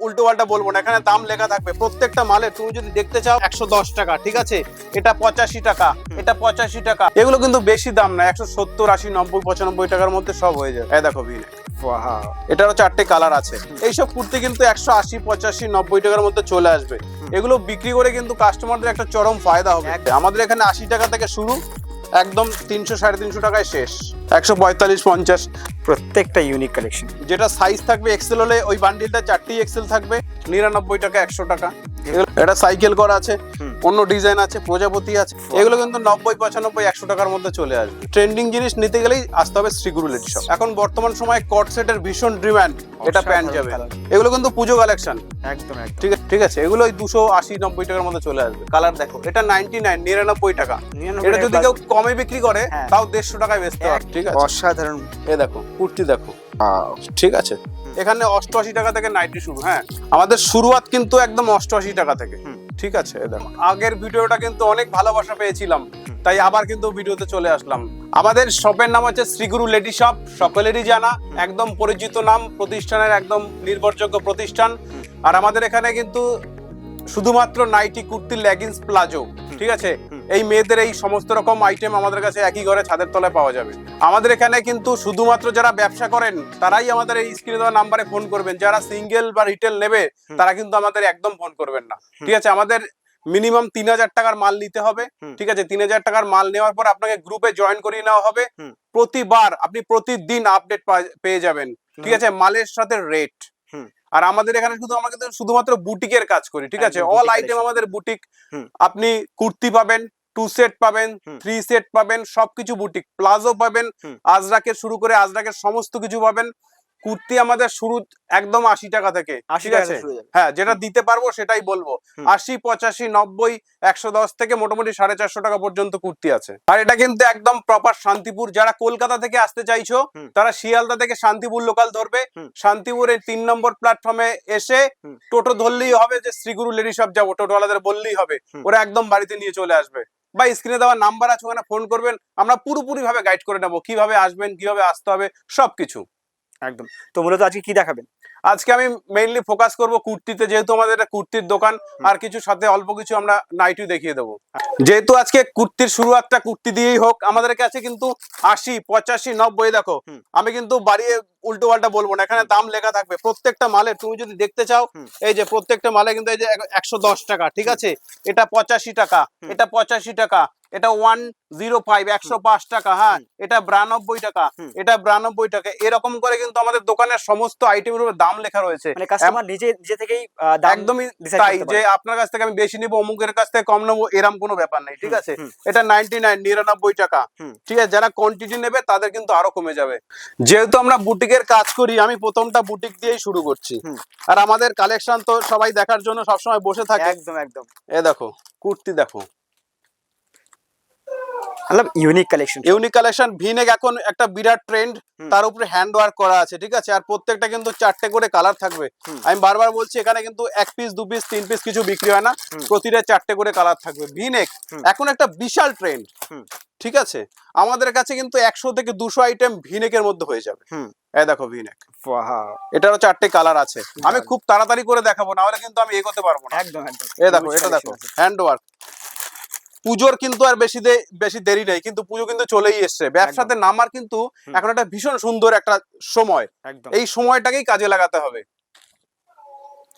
উল্টো পাল্টা বলব না এখানে দাম লেখা থাকবে। প্রত্যেকটা মালের তুমি যদি দেখতে চাও একশো দশ টাকা ঠিক আছে? এটা পঁচাশি টাকা এটা পঁচাশি টাকা। এগুলো কিন্তু বেশি দাম না একশো সত্তর আশি নব্বই পঁচানব্বই টাকার মধ্যে সব হয়ে যায় এই দেখো ভিনে এটারও চারটে কালার আছে। এইসব কুর্তি কিন্তু একশো আশি পঁচাশি নব্বই টাকার মধ্যে চলে আসবে। এগুলো বিক্রি করে কিন্তু কাস্টমারদের একটা চরম ফায়দা হবে। আমাদের এখানে আশি টাকা থেকে শুরু। একদম তিনশো সাড়ে তিনশো টাকায় শেষ। একশো পঁয়তাল্লিশ পঞ্চাশ। প্রত্যেকটা ইউনিক কালেকশন যেটা সাইজ থাকবে এক্সেল হলে ওই বান্ডিলটা চারটি এক্সেল থাকবে। নিরানব্বই টাকা একশো টাকা। এটা সাইকেল করা আছে। অন্য ডিজাইন আছে প্রজাপতি আছে এগুলো কিন্তু নব্বই পঁচানব্বই একশো টাকার মধ্যে চলে আসবে। ট্রেন্ডিং জিনিস নিতে গেলেই আসতে হবে শ্রীগুরু লেডি শপ এখন বর্তমান সময় কট সেটের ভীষণ ডিমান্ড এটা প্যান্ট যাবে। এগুলো কিন্তু পুজো কালেকশন একদম ঠিক আছে ঠিক আছে এগুলো দুশো আশি নব্বই টাকার মধ্যে চলে আসবে। কালার দেখো এটা নাইনটি নাইন নিরানব্বই টাকা। এটা যদি কেউ কমে বিক্রি করে হ্যাঁ। তাও দেড়শো টাকায় বেচতে পারে ঠিক আছে? অসাধারণ। এ দেখো কুর্তি দেখো। ঠিক আছে? এখানে অষ্টআশি টাকা থেকে নাইটি শুরু হ্যাঁ? আমাদের শুরুয়াত কিন্তু একদম অষ্টআশি টাকা থেকে। ঠিক আছে দেখো। আগের ভিডিওটা কিন্তু অনেক ভালোবাসা পেয়েছিলাম, তাই আবার কিন্তু ভিডিওতে চলে আসলাম। আমাদের শপের নাম হচ্ছে শ্রীগুরু লেডি শপ সকলেরই জানা, একদম পরিচিত নাম, প্রতিষ্ঠানের একদম নির্ভরযোগ্য প্রতিষ্ঠান। আর আমাদের এখানে কিন্তু শুধুমাত্র নাইটি কুর্তি লেগিংস প্লাজো ঠিক আছে? এই মেয়েদের এই সমস্ত রকম আইটেম আমাদের কাছে একই ঘরে ছাদের তলায় পাওয়া যাবে। আমাদের এখানে কিন্তু শুধুমাত্র যারা ব্যবসা করেন তারাই আমাদের এই স্ক্রিনে দেওয়া নাম্বারে ফোন করবেন। যারা সিঙ্গেল বা রিটেল নেবে তারা কিন্তু আমাদের একদম ফোন করবেন না। ঠিক আছে? আমাদের মিনিমাম তিন হাজার টাকার মাল নিতে হবে। ঠিক আছে? তিন হাজার টাকার মাল নেওয়ার পর আপনাকে গ্রুপে জয়েন করিয়ে নেওয়া হবে। প্রতিবার আপনি প্রতিদিন আপডেট পেয়ে যাবেন। ঠিক আছে? মালের সাথে রেট। আর আমাদের এখানে শুধু আমরা কিন্তু শুধুমাত্র বুটিকের কাজ করি ঠিক আছে? অল আইটেম আমাদের বুটিক। আপনি কুর্তি পাবেন টু সেট পাবেন থ্রি সেট পাবেন সবকিছু বুটিক। প্লাজো পাবেন আজরাকে শুরু করে আজরাকের সমস্ত কিছু পাবেন। কুর্তি আমাদের শুরু একদম আশি টাকা থেকে আশি ঠিক আছে? হয়ে যেটা দিতে পারব সেটাই বলব। আশি পঁচাশি নব্বই একশো দশ থেকে মোটামুটি সাড়ে চারশো টাকা পর্যন্ত কুর্তি আছে। আর এটা কিন্তু একদম প্রপার শান্তিপুর যারা কলকাতা থেকে আসতে চাইছো তারা শিয়ালদা থেকে শান্তিপুর লোকাল ধরবে। শান্তিপুরের তিন নম্বর প্ল্যাটফর্মে এসে টোটো ধরলেই হবে যে শ্রীগুরু লেডি সব যাব টোটোওয়ালাদের বললেই হবে। ওরা একদম বাড়িতে নিয়ে চলে আসবে। বা স্ক্রিনে দেওয়া নাম্বার আছে ওখানে ফোন করবেন। আমরা পুরোপুরি ভাবে গাইড করে নেব। কীভাবে আসবেন কীভাবে আসতে হবে সবকিছু। একদম। তো মূলত আজকে কি দেখাবেন? আজকে আমি মেইনলি ফোকাস করব কুর্তিতে যেহেতু আমাদের এটা কুর্তির দোকান আর কিছু সাথে অল্প কিছু আমরা নাইটি দেখিয়ে দেবো। যেহেতু আজকে কুর্তির শুরুয়াতটা কুর্তি দিয়েই হোক আমাদের কাছে কিন্তু আশি পঁচাশি নব্বই দেখো আমি কিন্তু বাড়িয়ে উল্টো পাল্টা বলব না এখানে দাম লেখা থাকবে। প্রত্যেকটা মালে তুমি যদি দেখতে চাও এই যে প্রত্যেকটা মালে কিন্তু এই যে একশো দশ টাকা ঠিক আছে? এটা পঁচাশি টাকা এটা পঁচাশি টাকা এটা ওয়ান জিরো ফাইভ একশো পাঁচ টাকা হ্যাঁ? এটা বিরানব্বই টাকা এটা বিরানব্বই টাকা এরকম করে কিন্তু আমাদের দোকানের সমস্ত আইটেমের উপর দাম লেখা রয়েছে। মানে কাস্টমার নিজে নিজে থেকেই একদমই তাই যে আপনার কাছ থেকে আমি বেশি নিবো অমুকের কাছ থেকে কম নেব এরম কোনো ব্যাপার নেই ঠিক আছে? এটা নাইনটি নাইন নিরানব্বই টাকা ঠিক আছে? যারা কোয়ান্টিটি নেবে তাদের কিন্তু আরও কমে যাবে। যেহেতু আমরা বুটিকের কাজ করি আমি প্রথমটা বুটিক দিয়েই শুরু করছি। আর আমাদের কালেকশন তো সবাই দেখার জন্য সবসময় বসে থাকে। একদম একদম। এ দেখো কুর্তি দেখো। মতলব unique collection unique collection V neck এখন একটা বিরাট ট্রেন্ড তার উপরে হ্যান্ড ওয়ার্ক করা আছে ঠিক আছে? আর প্রত্যেকটা কিন্তু চারটে করে কালার থাকবে। আমি বারবার বলছি এখানে কিন্তু এক পিস দু পিস তিন পিস কিছু বিক্রি হয় না। প্রতিটা চারটে করে কালার থাকবে। ভিনেক। এখন একটা বিশাল ট্রেন্ড ঠিক আছে? আমাদের কাছে কিন্তু একশো থেকে দুশো আইটেম ভিনেকের মধ্যে হয়ে যাবে। এই দেখো ভিনেক এটারও চারটে কালার আছে। আমি খুব তাড়াতাড়ি করে দেখাবো না হলে কিন্তু আমি এগোতে পারব না। একদম একদম। এ দেখো এটা দেখো হ্যান্ড ওয়ার্ক পুজোর কিন্তু আর বেশি বেশি দেরি নেই কিন্তু পুজো কিন্তু চলেই এসছে। ব্যবসাতে নামার কিন্তু এখন একটা ভীষণ সুন্দর একটা সময়। এই সময়টাকেই কাজে লাগাতে হবে।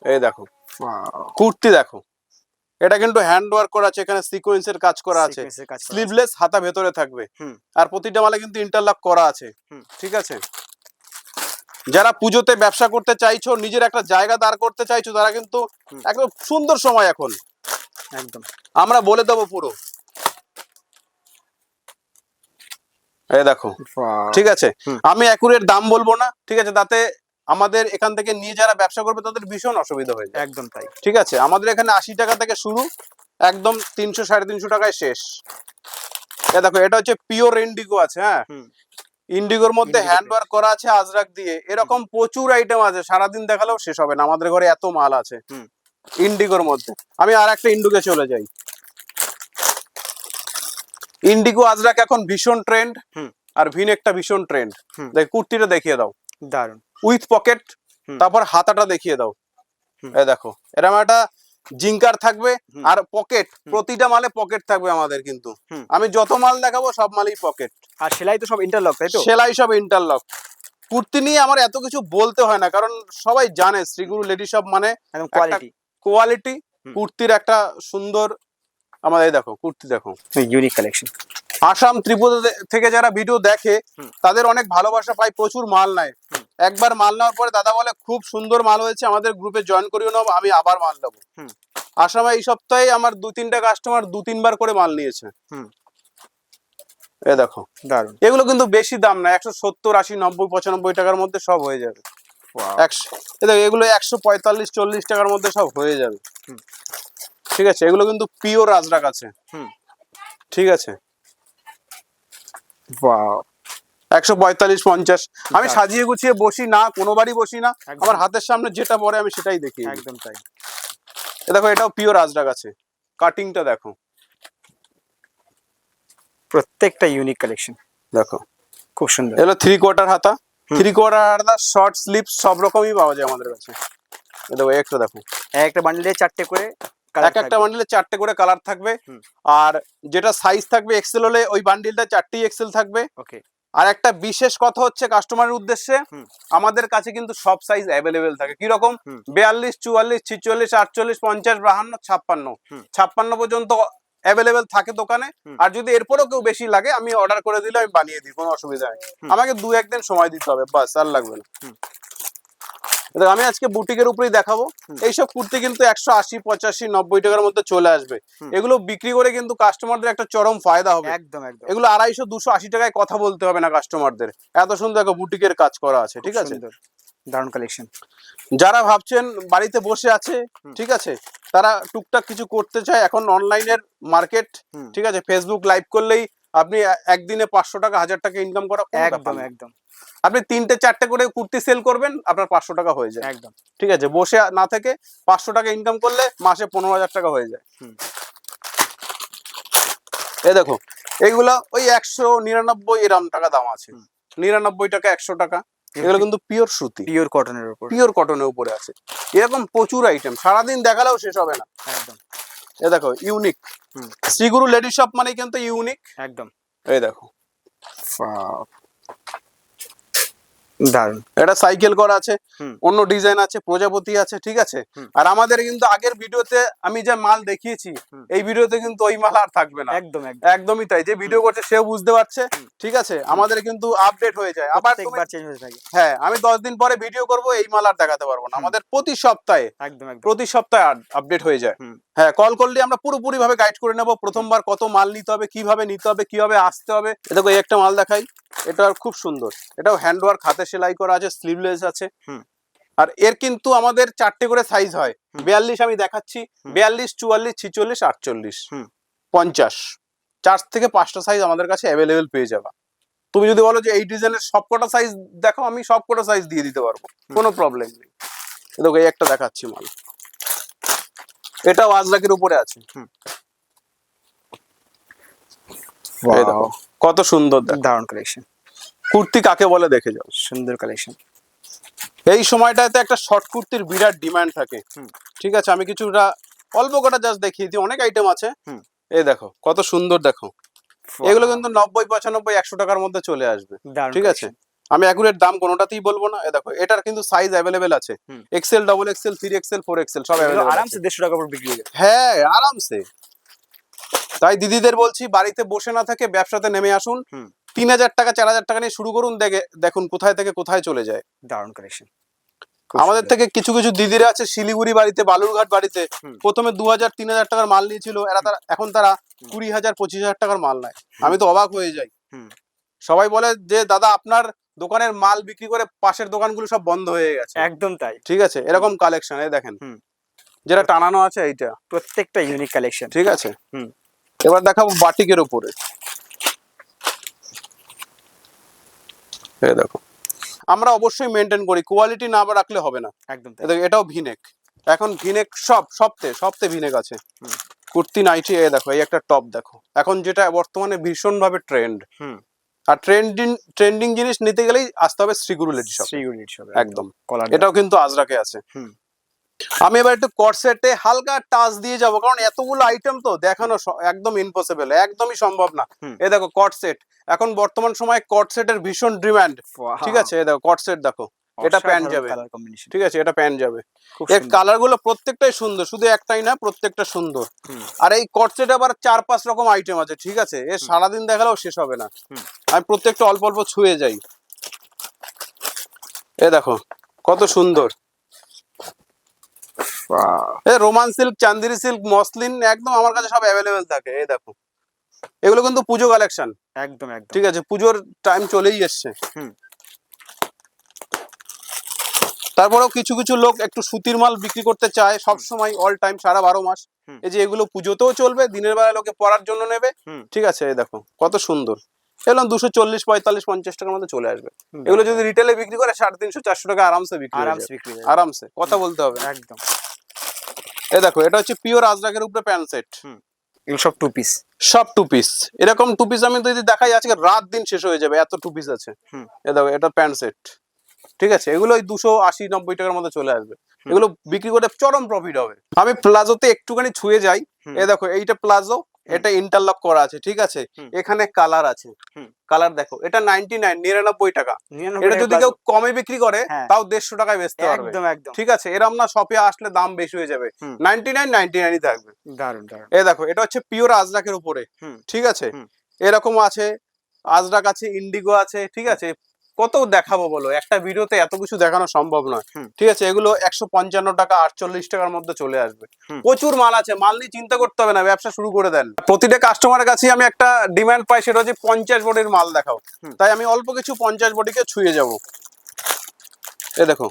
এই দেখো। কুর্তি দেখো। এটা কিন্তু হ্যান্ড ওয়ার্ক করা আছে এখানে সিকোয়েন্সের কাজ করা আছে। এর কাজ করা আছে। স্লিভলেস হাতা ভেতরে থাকবে। আর প্রতিটা মালে কিন্তু ইন্টারলক করা আছে। ঠিক আছে? যারা পুজোতে ব্যবসা করতে চাইছো নিজের একটা জায়গা দাঁড় করতে চাইছো তারা কিন্তু একদম সুন্দর সময় এখন। একদম। আমরা বলে দেবো পুরো। এই দেখো ঠিক আছে? আমি অ্যাকুরেট দাম বলব না ঠিক আছে? তাতে আমাদের এখান থেকে নিয়ে যারা ব্যবসা করবে তাদের ভীষণ অসুবিধা হয়ে যায়। একদম তাই। ঠিক আছে? আমাদের এখানে আশি টাকা থেকে শুরু একদম তিনশো সাড়ে তিনশো টাকায় শেষ। দেখো এটা হচ্ছে পিওর ইন্ডিগো আছে হ্যাঁ। ইন্ডিগোর মধ্যে হ্যান্ড ওয়ার্ক করা আছে আজরাক দিয়ে। এরকম প্রচুর আইটেম আছে সারাদিন দেখালেও শেষ হবে না। আমাদের ঘরে এত মাল আছে। ইন্ডিগোর মধ্যে। আমি আর একটা ইন্ডিগো চলে যাই। ইন্ডিগো আজরাক এখন ভীষণ ট্রেন্ড। আর ভিনেকটা ভীষণ ট্রেন্ড দেখ কুর্তিটা দেখিয়ে দাও। দারুণ উইথ পকেট তারপর হাতাটা দেখিয়ে দাও। এই দেখো এরকম একটা জিঙ্কার থাকবে আর পকেট প্রতিটা মালে পকেট থাকবে আমাদের কিন্তু। আমি যত মাল দেখাবো সব মালই পকেট আর সেলাই তো সব ইন্টারলক তাই তো? সেলাই সব ইন্টারলক কুর্তি নিয়ে আমার এত কিছু বলতে হয় না কারণ সবাই জানে শ্রীগুরু লেডি সব মানে একদম কোয়ালিটি কোয়ালিটি কুর্তির একটা সুন্দর আমাদের দেখো কুর্তি দেখো। ইউনিক কালেকশন আসাম ত্রিপুরা থেকে যারা ভিডিও দেখে তাদের অনেক ভালোবাসা পায় প্রচুর মাল নেয়। একবার মাল নেওয়ার পরে দাদা বলে খুব সুন্দর মাল হয়েছে আমাদের গ্রুপে জয়েন করিয়ে নেব আমি আবার মাল নেব। আসামে এই সপ্তাহে আমার দু তিনটা কাস্টমার দু তিনবার করে মাল নিয়েছে। এ দেখো। এগুলো কিন্তু বেশি দাম না একশো সত্তর আশি নব্বই পঁচানব্বই টাকার মধ্যে সব হয়ে যাবে। দেখো এগুলো একশো পঁয়তাল্লিশ চল্লিশ টাকার মধ্যে সব হয়ে যাবে। ঠিক আছে এগুলো কিন্তু পিওর রাজরাক আছে। ঠিক আছে? একশো পঁয়তাল্লিশ পঞ্চাশ। আমি সাজিয়ে গুছিয়ে বসি না কোনো বাড়ি বসি না। আমার হাতের সামনে যেটা পড়ে আমি সেটাই দেখি একদম তাই। এ দেখো এটাও পিওর রাজরাক আছে। কাটিংটা দেখো। প্রত্যেকটা ইউনিক কালেকশন দেখো। খুব সুন্দর। এগুলো থ্রি কোয়ার্টার হাতা। থ্রি কোয়ার্টার হাতা শর্ট স্লিপ সব রকমই পাওয়া যায় আমাদের কাছে। দেখো একটা দেখো। একটা বান্ডেলে চারটে করে এক একটা বান্ডিলে চারটে করে কালার থাকবে। আর যেটা সাইজ থাকবে এক্সেল হলে ওই বান্ডিলটা চারটেই এক্সেল থাকবে। ওকে আর একটা বিশেষ কথা হচ্ছে কাস্টমারের উদ্দেশ্যে আমাদের কাছে কিন্তু সব সাইজ অ্যাভেলেবেল থাকে। কি রকম বিয়াল্লিশ চুয়াল্লিশ ছিচল্লিশ আটচল্লিশ পঞ্চাশ বাহান্ন ছাপ্পান্ন। ছাপ্পান্ন পর্যন্ত অ্যাভেলেবেল থাকে দোকানে আর যদি এরপরেও কেউ বেশি লাগে আমি অর্ডার করে দিলে আমি বানিয়ে দিই কোনো অসুবিধা নেই। আমাকে দু একদিন সময় দিতে হবে বাস আর লাগবে না। আমি আজকে বুটিকের উপরেই দেখাবো। এইসব কুর্তি কিন্তু একশো আশি পঁচাশি নব্বই টাকার মধ্যে চলে আসবে। এগুলো বিক্রি করে কিন্তু কাস্টমারদের একটা চরম ফায়দা হবে। একদম একদম। এগুলো আড়াইশো দুশো আশি টাকায় কথা বলতে হবে না কাস্টমারদের এত সুন্দর দেখো বুটিকের কাজ করা আছে ঠিক আছে। দারুণ কালেকশন যারা ভাবছেন বাড়িতে বসে আছে ঠিক আছে তারা টুকটাক কিছু করতে চায় এখন অনলাইনের মার্কেট ঠিক আছে ফেসবুক লাইভ করলেই আপনি একদিনে পাঁচশো টাকা হাজার টাকা ইনকাম করা একদম একদম। আপনি তিনটে চারটে করে কুর্তি সেল করবেন আপনার পাঁচশো টাকা হয়ে যায়। একদম। ঠিক আছে বসে না থেকে পাঁচশো টাকা ইনকাম করলে মাসে পনেরো হাজার টাকা হয়ে যায়। এই দেখো এইগুলা ওই একশো নিরানব্বই এরম টাকা দাম আছে। নিরানব্বই টাকা একশো টাকা এগুলো কিন্তু পিওর সুতি। পিওর কটনের উপর। পিওর কটনের উপরে আছে। এরকম প্রচুর আইটেম সারাদিন দেখালেও শেষ হবে না। একদম। এ দেখো ইউনিক। শ্রীগুরু লেডিস শপ মানে কিন্তু ইউনিক একদম। এই দেখো। দারুণ। এটা সাইকেল করা আছে অন্য ডিজাইন আছে প্রজাপতি আছে ঠিক আছে? আর আমাদের কিন্তু আগের ভিডিওতে আমি যে মাল দেখিয়েছি এই ভিডিওতে কিন্তু ওই মাল আর থাকবে না। একদম একদম। একদমই তাই যে ভিডিও করছে সেও বুঝতে পারছে ঠিক আছে? আমাদের কিন্তু আপডেট হয়ে যায়। আবার প্রত্যেকবার চেঞ্জ হতে থাকে। হ্যাঁ আমি দশ দিন পরে ভিডিও করব এই মাল আর দেখাতে পারব না। আমাদের প্রতি সপ্তাহে একদম প্রতি সপ্তাহে আপডেট হয়ে যায়। হ্যাঁ কল করলে আমরা পুরোপুরি ভাবে গাইড করে নেব। প্রথমবার কত মাল নিতে হবে কীভাবে নিতে হবে কীভাবে আসতে হবে। এ দেখো এই একটা মাল দেখাই। এটা খুব সুন্দর। এটাও হ্যান্ড ওয়ার্ক হাতে সেলাই করা আছে স্লিভলেস আছে। আর এর কিন্তু আমাদের চারটে করে সাইজ হয়। বিয়াল্লিশ আমি দেখাচ্ছি। বিয়াল্লিশ চুয়াল্লিশ ছিচল্লিশ আটচল্লিশ। পঞ্চাশ। চার থেকে পাঁচটা সাইজ আমাদের কাছে অ্যাভেলেবেল পেয়ে যাবা। তুমি যদি বলো যে এই ডিজাইনের সব কটা সাইজ দেখো আমি সব কটা সাইজ দিয়ে দিতে পারব। কোনো প্রবলেম নেই। দেখো এই একটা দেখাচ্ছি মাল। এটাও আজরাকের উপরে আছে কত সুন্দর দারুণ কালেকশন কুর্তি কাকে বলে দেখে যাও। সুন্দর কালেকশন এই সময়টাতে একটা শর্ট কুর্তির বিরাট ডিমান্ড থাকে। ঠিক আছে আমি কিছুটা অল্প কটা জাস্ট দেখিয়ে দিই অনেক আইটেম আছে। হুম। এই দেখো কত সুন্দর দেখো। এগুলো কিন্তু নব্বই পঁচানব্বই একশো টাকার মধ্যে চলে আসবে। ঠিক আছে? আমি অ্যাকুরেট দাম কোনোটাতেই বলব না। দেখো এটার কিন্তু সাইজ অ্যাভেলেবেল আছে। XL double XL three XL four XL সব অ্যাভেলেবেল আরামসে দেড়শো টাকা উপর বিক্রি হয়ে যাবে। হ্যাঁ আরামসে। তাই দিদিদের বলছি বাড়িতে বসে না থেকে ব্যবসাতে নেমে আসুন। তিন হাজার টাকা চার হাজার টাকা নিয়ে শুরু করুন দেখে দেখুন কোথায় থেকে কোথায় চলে যায়। দারুণ কালেকশন আমাদের থেকে কিছু কিছু দিদিরা আছে শিলিগুড়ি বাড়িতে বালুরঘাট বাড়িতে। প্রথমে দু হাজার তিন হাজার টাকার মাল নিয়েছিল এরা তারা এখন তারা কুড়ি হাজার পঁচিশ হাজার টাকার মাল নেয়। আমি তো অবাক হয়ে যাই। সবাই বলে যে দাদা আপনার দোকানের মাল বিক্রি করে পাশের দোকানগুলো সব বন্ধ হয়ে গেছে। একদম তাই। ঠিক আছে? এরকম কালেকশন এই দেখেন। যেটা টানানো আছে এইটা। প্রত্যেকটা ইউনিক কালেকশন ঠিক আছে? হুম। এবার দেখাবো বাটিকের উপরে। এই দেখো। আমরা অবশ্যই মেনটেন করি। কোয়ালিটি না রাখলে হবে না। একদম এটাও ভিনেক এখন ভিনেক সব সবতে সবতে ভিনেক আছে। কুর্তি নাইটি এ দেখো এই একটা টপ দেখো। এখন যেটা বর্তমানে ভীষণ ভাবে ট্রেন্ড হুম। আর ট্রেন্ডিং ট্রেন্ডিং জিনিস নিতে গেলেই আসতে হবে Shriguru lady shop Shriguru lady shop একদম। এটাও কিন্তু আজরাকে আছে। আমি এবার একটু কর্সেটে হালকা টাচ দিয়ে যাব কারণ এতগুলো আইটেম তো দেখানো একদম ইম্পসিবল একদমই সম্ভব না। এ দেখো কর্সেট এখন বর্তমান সময়ে কর্সেটের ভীষণ ডিমান্ড ঠিক আছে? এ দেখো কর্সেট দেখো। এটা প্যান্ট যাবে। ঠিক আছে এটা প্যান্ট যাবে। এর। কালারগুলো প্রত্যেকটাই সুন্দর শুধু একটাই না প্রত্যেকটা সুন্দর। আর এই কটসেট আবার চার পাঁচ রকম আইটেম আছে ঠিক আছে? এ সারাদিন দেখালেও শেষ হবে না। আমি প্রত্যেকটা অল্প অল্প ছুঁয়ে যাই। এ দেখো কত সুন্দর. এ Roman silk Chanderi silk muslin একদম আমার কাছে সব অ্যাভেলেবেল থাকে এই দেখো। এগুলো কিন্তু পুজো কালেকশন একদম একদম। ঠিক আছে পুজোর টাইম চলেই এসছে। হুম। তারপরেও কিছু কিছু লোক একটু সুতির মাল বিক্রি করতে চায় সব সময় অল টাইম সারা বারো মাস। এই যে এগুলো পুজোতেও চলবে দিনের বেলা লোকে পরার জন্য নেবে। ঠিক আছে এই দেখো কত সুন্দর। এগুলো দুশো চল্লিশ পঁয়তাল্লিশ পঞ্চাশ টাকার মধ্যে চলে আসবে। এগুলো যদি রিটেলে বিক্রি করে সাড়ে তিনশো চারশো টাকা আরামসে বিক্রি আরামসে বিক্রি আরামসে কথা বলতে হবে। একদম। এই দেখো এটা হচ্ছে পিওর আজরাকের উপরে প্যান্ট সেট সব টু পিস সব টু পিস এরকম টু পিস আমি যদি দেখাই আজকে রাত দিন শেষ হয়ে যাবে এত টু পিস আছে। এ দেখো এটা প্যান্ট সেট ঠিক আছে? এগুলো ওই দুশো আশি নব্বই টাকার মধ্যে চলে আসবে। এগুলো বিক্রি করে চরম প্রফিট হবে। আমি প্লাজোতে একটুখানি ছুঁয়ে যাই। এ দেখো এইটা প্লাজো এটা ইন্টারলক করা আছে ঠিক আছে? এখানে কালার আছে। কালার দেখো এটা নাইনটি নাইন নিরানব্বই টাকা। এটা যদি কেউ কমে বিক্রি করে হ্যাঁ। তাও দেড়শো টাকায় বেচতে পারবে। একদম একদম। ঠিক আছে? এরম না শপে আসলে দাম বেশি হয়ে যাবে। নাইনটি নাইন নাইনটি নাইনই থাকবে দারুণ এই দেখো এটা হচ্ছে পিওর আজরাকের উপরে। ঠিক আছে? এরকম আছে আজরাক আছে ইন্ডিগো আছে ঠিক আছে? কত দেখাবো বলো? একটা ভিডিওতে এত কিছু দেখানো সম্ভব নয়। ঠিক আছে এগুলো একশো পঞ্চান্ন টাকা আটচল্লিশ টাকার মধ্যে চলে আসবে। প্রচুর মাল আছে মাল নিয়ে চিন্তা করতে হবে না ব্যবসা শুরু করে দেন। প্রতিটা কাস্টমারের কাছে আমি একটা ডিমান্ড পাই সেটা হচ্ছে পঞ্চাশ বডির মাল দেখাও। তাই আমি অল্প কিছু পঞ্চাশ বডিকে ছুঁয়ে যাব। এ দেখো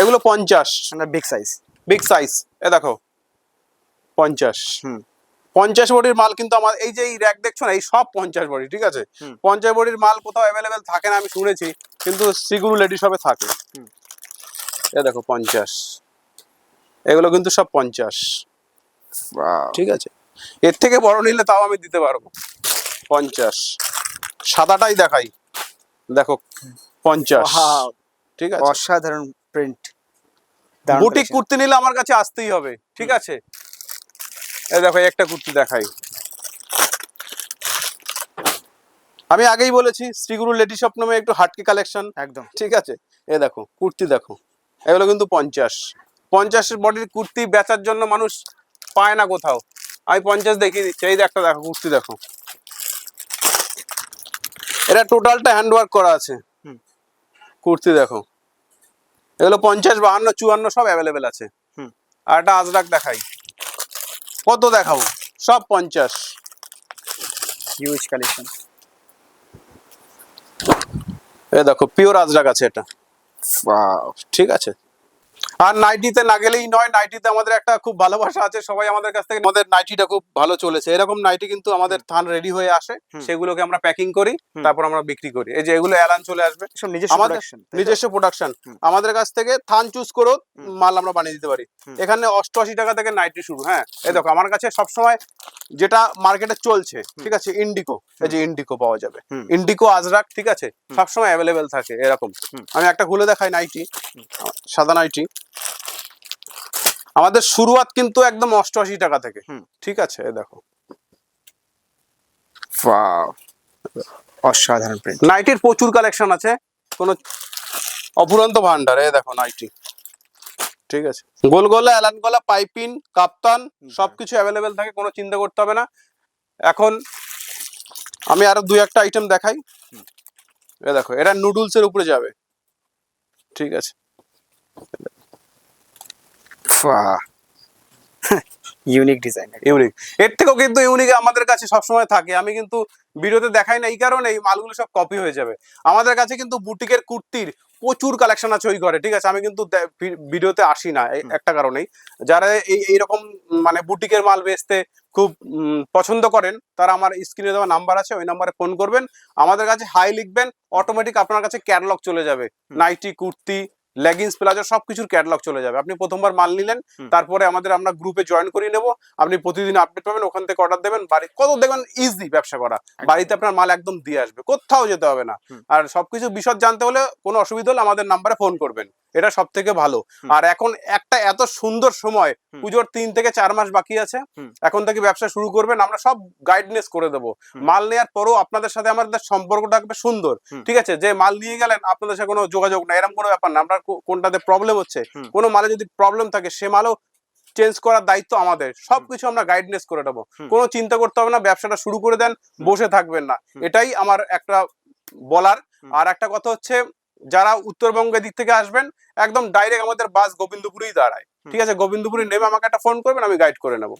এগুলো পঞ্চাশ। বিগ সাইজ বিগ সাইজ এ দেখো পঞ্চাশ। হুম। পঞ্চাশ বডির মাল কিন্তু আমার এই যে এই র্যাক দেখছ না এই সব পঞ্চাশ বডি ঠিক আছে? পঞ্চাশ বডির মাল কোথাও অ্যাভেলেবেল থাকে না আমি শুনেছি কিন্তু সিগুরু লেডি সবে থাকে। এ দেখো পঞ্চাশ। এগুলো কিন্তু সব পঞ্চাশ। ঠিক আছে? এর থেকে বড় নিলে তাও আমি দিতে পারব। পঞ্চাশ। সাদাটাই দেখাই। দেখো পঞ্চাশ। ঠিক আছে? অসাধারণ প্রিন্ট বুটিক কুর্তি নিলে আমার কাছে আসতেই হবে। ঠিক আছে? এই দেখো একটা কুর্তি দেখাই। আমি আগেই বলেছি শ্রীগুরু লেডি শপ নামে একটু হাটকি কালেকশন একদম। ঠিক আছে? এ দেখো কুর্তি দেখো। এগুলো কিন্তু পঞ্চাশ। পঞ্চাশের বডির কুর্তি বেচার জন্য মানুষ পায় না কোথাও। আমি পঞ্চাশ দেখিয়ে দিচ্ছি। এই একটা দেখো কুর্তি দেখো। এটা টোটালটা হ্যান্ড ওয়ার্ক করা আছে। হুম। কুর্তি দেখো। এগুলো পঞ্চাশ বাহান্ন চুয়ান্ন সব অ্যাভেলেবেল আছে। হুম। আর একটা আজরাক দেখাই। কত দেখাবো? সব পঞ্চাশ। হিউজ কালেকশন এ দেখো পিওর আজরাক আছে এটা। ঠিক আছে? আর নাইটিতে না গেলেই নয় নাইটিতে আমাদের একটা খুব ভালোবাসা আছে সবাই আমাদের কাছ থেকে আমাদের নাইটিটা খুব ভালো চলেছে। এরকম নাইটি কিন্তু আমাদের থান রেডি হয়ে আসে সেগুলোকে আমরা প্যাকিং করি তারপর আমরা বিক্রি করি। এই যে এগুলো অ্যালান চলে আসবে। নিজস্ব আমাদের প্রোডাকশন নিজস্ব প্রোডাকশন আমাদের কাছ থেকে থান চুজ করো হুম। মাল আমরা বানিয়ে দিতে পারি। এখানে অষ্টআশি টাকা থেকে নাইটি শুরু হ্যাঁ? এই দেখো আমার কাছে সবসময় যেটা মার্কেটে চলছে ঠিক আছে ইন্ডিকো এই যে ইন্ডিকো পাওয়া যাবে। ইন্ডিকো আজরাক ঠিক আছে? সবসময় অ্যাভেলেবেল থাকে এরকম। আমি একটা খুলে দেখাই নাইটি সাদা নাইটি আমাদের শুরুয়াত কিন্তু একদম অষ্টআশি টাকা থেকে। ঠিক আছে দেখো। অসাধারণ প্রিন্ট নাইটির প্রচুর কালেকশন আছে। কোনো অফুরন্ত ভান্ডার এই দেখো নাইটি ঠিক আছে। গোল গলা অ্যালান গলা পাইপিন কাপ্তান সবকিছু অ্যাভেলেবেল থাকে কোনো চিন্তা করতে হবে না। এখন আমি আরও দুই একটা আইটেম দেখাই। এ দেখো এটা নুডলস এর উপরে যাবে। ঠিক আছে। Unique design unique. এর থেকেও কিন্তু ইউনিক আমাদের কাছে সবসময় থাকে। আমি কিন্তু ভিডিওতে দেখাই না এই কারণে এই মালগুলো সব কপি হয়ে যাবে। আমাদের কাছে কিন্তু বুটিকের কুর্তির প্রচুর কালেকশন আছে ওই ঘরে ঠিক আছে? আমি কিন্তু ভিডিওতে আসি না একটা কারণেই। যারা এই এইরকম মানে বুটিকের মাল বেচতে খুব পছন্দ করেন তারা আমার স্ক্রিনে দেওয়া নাম্বার আছে ওই নাম্বারে ফোন করবেন। আমাদের কাছে হাই লিখবেন অটোমেটিক আপনার কাছে ক্যাটালগ চলে যাবে। নাইটি কুর্তি লেগিংস প্লাজো সবকিছুর ক্যাটালগ চলে যাবে। আপনি প্রথমবার মাল নিলেন তারপরে আমাদের আমরা গ্রুপে জয়েন করিয়ে নেব। আপনি প্রতিদিন আপডেট পাবেন ওখান থেকে অর্ডার দেবেন। বাড়ি কত দেখবেন ইজি ব্যবসা করা। বাড়িতে আপনার মাল একদম দিয়ে আসবে কোথাও যেতে হবে না। আর সবকিছু বিশদ জানতে হলে কোনো অসুবিধা হলে আমাদের নাম্বারে ফোন করবেন। এটা সব থেকে ভালো আর এখন একটা এত সুন্দর সময় পুজোর তিন থেকে চার মাস বাকি আছে। এখন থেকে ব্যবসা শুরু করবেন আমরা সব গাইডনেস করে দেবো। মাল নেওয়ার পরও আপনাদের সাথে আমাদের সম্পর্ক থাকবে সুন্দর। ঠিক আছে? যে মাল নিয়ে গেলেন আপনাদের সাথে কোনো যোগাযোগ না এরকম কোনো ব্যাপার না। আমরা কোনটাতে প্রবলেম হচ্ছে কোনো মালে যদি প্রবলেম থাকে সে মালও চেঞ্জ করার দায়িত্ব আমাদের। সবকিছু আমরা গাইডনেস করে দেবো কোনো চিন্তা করতে হবে না ব্যবসাটা শুরু করে দেন বসে থাকবেন না। এটাই আমার একটা বলার। আর একটা কথা হচ্ছে যারা উত্তরবঙ্গের দিক থেকে আসবেন একদম ডাইরেক্ট আমাদের বাস গোবিন্দপুরেই দাঁড়ায়। ঠিক আছে? গোবিন্দপুরে নেমে আমাকে একটা ফোন করবেন আমি গাইড করে নেব।